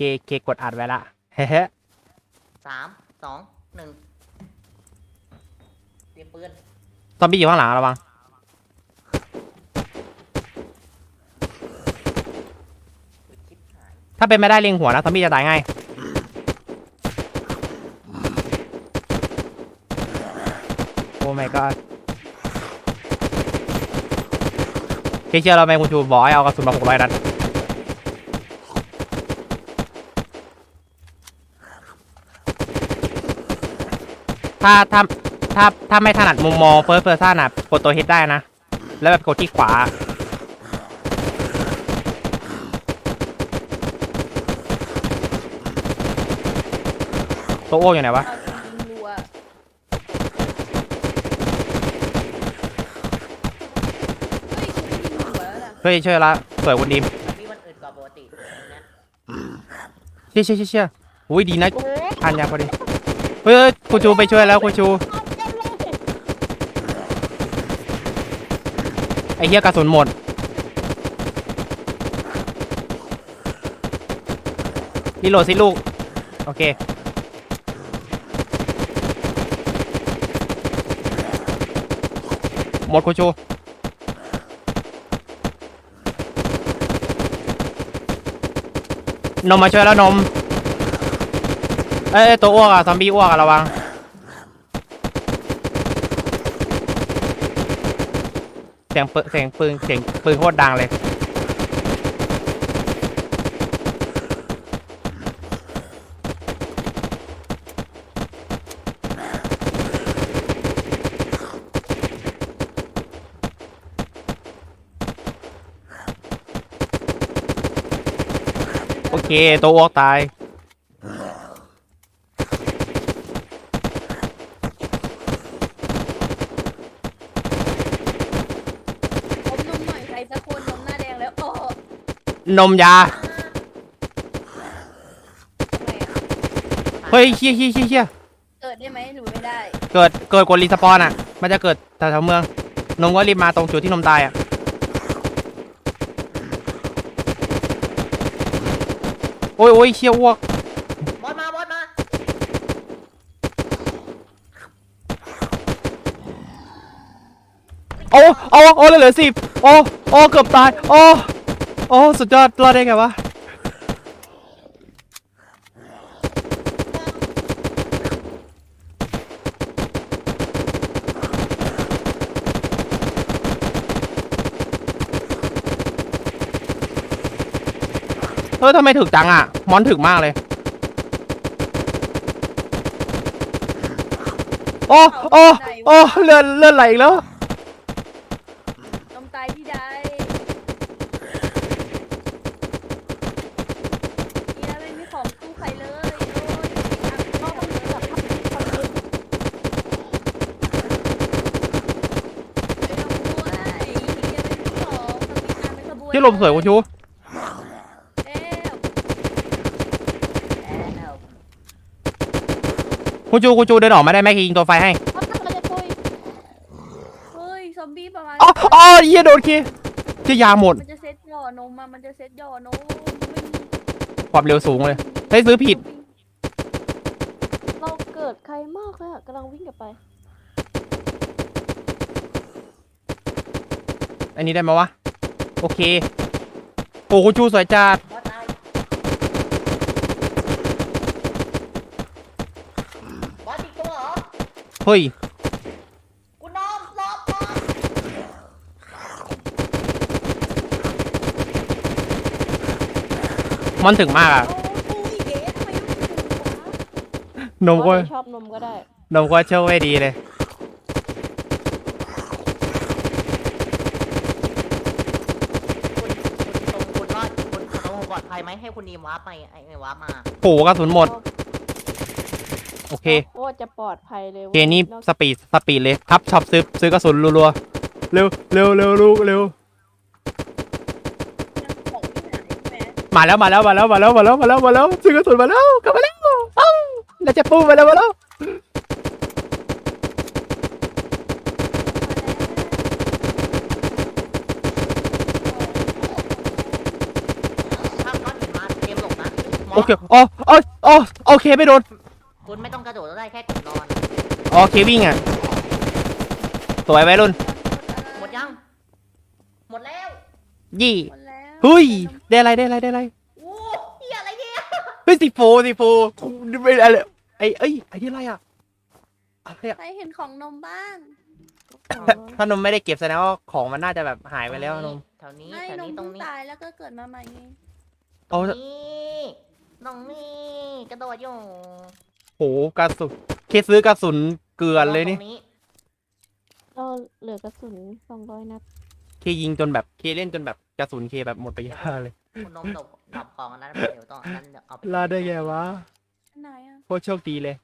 เคเคกดอัดไว้ละเฮ้เฮ้สามสองหนึ่งเตรียมปืนซอมบี้อยู่ข้างหลังระวังอุ๊ยชิบหายถ้าเป็นไม่ได้เล็งหัวนะซอมบี้จะตายง่ายโอ้ my god เคเชื่อเราไหมคุณชูบอกให้เอากระสุนมาหกร้อยนัด ถ้าถ้าถ้าถ้าไม่ถนัดมุมมองเฟิร์สเพอร์ซันอะกดตัวเฮดได้นะ แล้วแบบกดที่ขวา ตัวอ้วกอยู่ไหนวะเอาจริงๆรัวเฮ้ยคุณไม่ยิงหัวแล้วล่ะเฮ้ยช่วยละสวยคุณดีมแต่พี่มันอึดกว่าปกติตรงเนี้ยเชี่ยเชี่ยเชี่ยเชี่ยอุ้ยดีนะโอ้โหทานยาพอดีเฮ้ยเฮ้ยคุณชูไปช่วยแล้วคุณชูไอ้เหี้ยกระสุนหมด รีโหลดสิลูก โอเค หมดคุณชูนมมาช่วยแล้วนม เอ้ยตัวอ้วกอะซอมบี้อ้วกอะระวัง เสียงปืนเสียงปืนเสียงปืนโคตรดังเลย โอเค ตัวอ้วกตาย อมนมหน่อยใครสักคนนมหน้าแดงแล้วโอ้ นมยาทำไมอะเฮ้ยเฮี้ยเฮี้ยเฮี้ยเฮี้ยเกิดได้ไหมหรือไม่ได้ เกิดเกิดกดรีสปอนอะ มันจะเกิดแถวๆเมือง นมก็รีบมาตรงจุดที่นมตายอะ โอ้ยโอ้ยเชี่ยอ้วก บอสมาบอสมาโอ้โอ้โอ้เหลือสิบโอ้โอ้เกือบตาย โอ้ โอ้สุดยอดรอดได้ไงวะเออทำไมถึกจังอะ มอนถึกมากเลย โอ้ โอ้ โอ้ เลือดเลือดไหลอีกแล้ว นมตายที่ใดเนี่ยไม่มีของสู้ใครเลยโอ้ยอะต้องจับภาพความรู้ ไม่ต้องกลัวไอ้เหี้ยไม่มีของมันมีการเป็นขบวนที่ลมสวยคุณชูเอ๊ะแล้วคุณชูคุณชูเดินออกมาได้ไหมยิงตัวไฟให้เอาตังเราจะตุยเฮ้ยซอมบี้ประมาณอ๋ออ๋อเหี้ยโดนเคที่ยาหมด มันจะเซ็ตหย่อนมมามันจะเซ็ตหย่อนมไม่มีความเร็วสูงเลยเฮ้ยซื้อผิด เราเกิดใครมากเลยอะกำลังวิ่งกลับไป อันนี้ได้ไหมวะ โอเค โอ้คุณชูสวยจัดบอสตายบอสอีกตัวเหรอเฮ้ย กูนอมรอบก่อนมันถึงมากอะโอ้ยเก๋ทำไมไม่ถึงวะนมก็ชอบนมก็ได้ นมก็เชื่อไม่ดีเลย คุณคุณตรงคุณรอดคุณตรงปลอดภัยไหมให้ คุณนีมวาร์ปไปไอ้ไอ้วาร์ปมาโอ้กระสุนหมด โอเคโคตรจะปลอดภัยเลยเกมนี้สปีดสปีดเลยทับช็อปซื้อซื้อกระสุนรัวๆเร็วเร็วเร็วลูกเร็วของที่ไหนแม่มาแล้วมาแล้วมาแล้วมาแล้วมาแล้วมาแล้วมาแล้วซื้อกระสุนมาแล้วกลับมาแล้วเอ้าแล้วจะปูมาแล้วมาแล้ว ถ้าก้อนหินมาเตรียมหลบนะม โอเคอ๋ออ๋ออ๋อโอเคไม่โดนคุณไม่ต้องกระโดดก็ได้แค่กดนอนโอเควิ่งอะสวยไว้รุ่นหมดยัง หมดแล้วยี่หมดแล้วเฮ้ยได้อะไรได้อะไรได้อะไรโอ้เฮียอะไรเนี่ยเฮ้ยสิโฟสิโฟไม่อะไรไอ้เอ้ยไอ้ที่อะไรอะอะไรอะใครเห็นของนมบ้างถ้านมไม่ได้เก็บแสดงว่าของมันน่าจะแบบหายไปแล้วนม แถวนี้ไม่แถวนมนี้ตรเพิ่งงนี้ตายแล้วก็เกิดมาใหม่ไงเอาตรงนี้ ตรงนี้กระโดดอยู่โหกระสุนเคซื้อกระสุนเกลือนเลยนี่ตรงนี้เราเหลือกระสุนสองร้อยนัดเคยิงจนแบบเคเล่นจนแบบกระสุนเคแบบหมดไปเยอะเลยคุณนมตกดับของอันนั้นเดี๋ยวต้องอันนั้นเดี๋ยวเอาไปลาดได้ไงวะอันไหนอะ โคตรโชคดีเลย